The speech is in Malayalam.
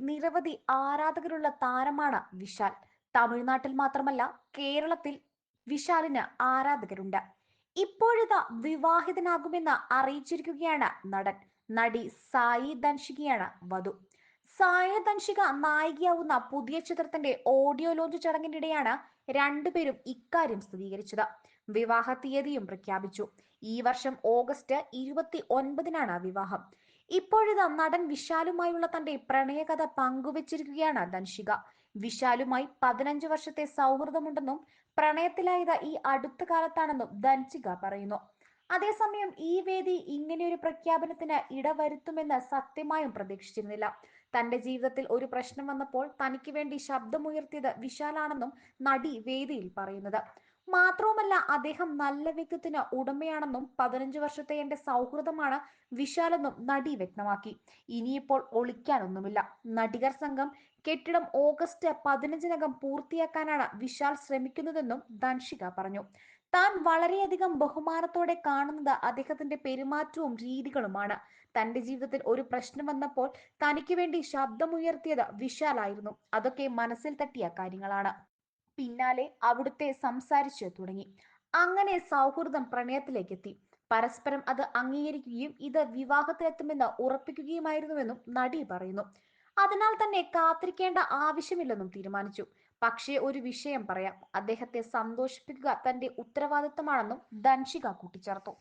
നിരവധി ആരാധകരുള്ള താരമാണ് വിശാൽ. തമിഴ്നാട്ടിൽ മാത്രമല്ല കേരളത്തിൽ വിശാലിന് ആരാധകരുണ്ട്. ഇപ്പോഴിതാ വിവാഹിതനാകുമെന്ന് അറിയിച്ചിരിക്കുകയാണ് നടൻ. നടി സായി ധൻഷികയാണ് വധു. സായി ധൻഷിക നായികയാവുന്ന പുതിയ ചിത്രത്തിന്റെ ഓഡിയോ ലോഞ്ച് ചടങ്ങിനിടെയാണ് രണ്ടുപേരും ഇക്കാര്യം സ്ഥിരീകരിച്ചത്. വിവാഹ തീയതിയും പ്രഖ്യാപിച്ചു. ഈ വർഷം ഓഗസ്റ്റ് ഇരുപത്തി ഒൻപതിനാണ് വിവാഹം. ഇപ്പോഴിതാ നടൻ വിശാലുമായുള്ള തന്റെ പ്രണയകഥ പങ്കുവച്ചിരിക്കുകയാണ് ധൻഷിക. വിശാലുമായി പതിനഞ്ച് വർഷത്തെ സൗഹൃദമുണ്ടെന്നും പ്രണയത്തിലായത് ഈ അടുത്ത കാലത്താണെന്നും ധൻഷിക പറയുന്നു. അതേസമയം ഈ വേദി ഇങ്ങനെയൊരു പ്രഖ്യാപനത്തിന് ഇടവരുത്തുമെന്ന് സത്യമായും പ്രതീക്ഷിച്ചിരുന്നില്ല. തന്റെ ജീവിതത്തിൽ ഒരു പ്രശ്നം വന്നപ്പോൾ തനിക്ക് വേണ്ടി ശബ്ദമുയർത്തിയത് വിശാലാണെന്നും നടി വേദിയിൽ പറയുന്നത്. മാത്രവുമല്ല അദ്ദേഹം നല്ല വ്യക്തിത്വത്തിന് ഉടമയാണെന്നും പതിനഞ്ച് വർഷത്തെ എന്റെ സൗഹൃദമാണ് വിശാലെന്നും നടി വ്യക്തമാക്കി. ഇനിയിപ്പോൾ ഒളിക്കാനൊന്നുമില്ല. നടികർ സംഘം കെട്ടിടം ഓഗസ്റ്റ് പതിനഞ്ചിനകം പൂർത്തിയാക്കാനാണ് വിശാൽ ശ്രമിക്കുന്നതെന്നും ദൻഷിക പറഞ്ഞു. താൻ വളരെയധികം ബഹുമാനത്തോടെ കാണുന്നത് അദ്ദേഹത്തിന്റെ പെരുമാറ്റവും രീതികളുമാണ്. തന്റെ ജീവിതത്തിൽ ഒരു പ്രശ്നം വന്നപ്പോൾ തനിക്ക് വേണ്ടി ശബ്ദമുയർത്തിയത് വിശാലായിരുന്നു. അതൊക്കെ മനസ്സിൽ തട്ടിയ കാര്യങ്ങളാണ്. പിന്നാലെ അവിടുത്തെ സംസാരിച്ചു തുടങ്ങി. അങ്ങനെ സൗഹൃദം പ്രണയത്തിലേക്ക് എത്തി പരസ്പരം അത് അംഗീകരിക്കുകയും ഇത് വിവാഹത്തിലെത്തുമെന്ന് ഉറപ്പിക്കുകയുമായിരുന്നുവെന്നും നടി പറയുന്നു. അതിനാൽ തന്നെ കാത്തിരിക്കേണ്ട ആവശ്യമില്ലെന്നും തീരുമാനിച്ചു. പക്ഷേ ഒരു വിഷയം പറയാം. അദ്ദേഹത്തെ സന്തോഷിപ്പിക്കുക തന്റെ ഉത്തരവാദിത്തമാണെന്നും ധൻഷിക കൂട്ടിച്ചേർത്തു.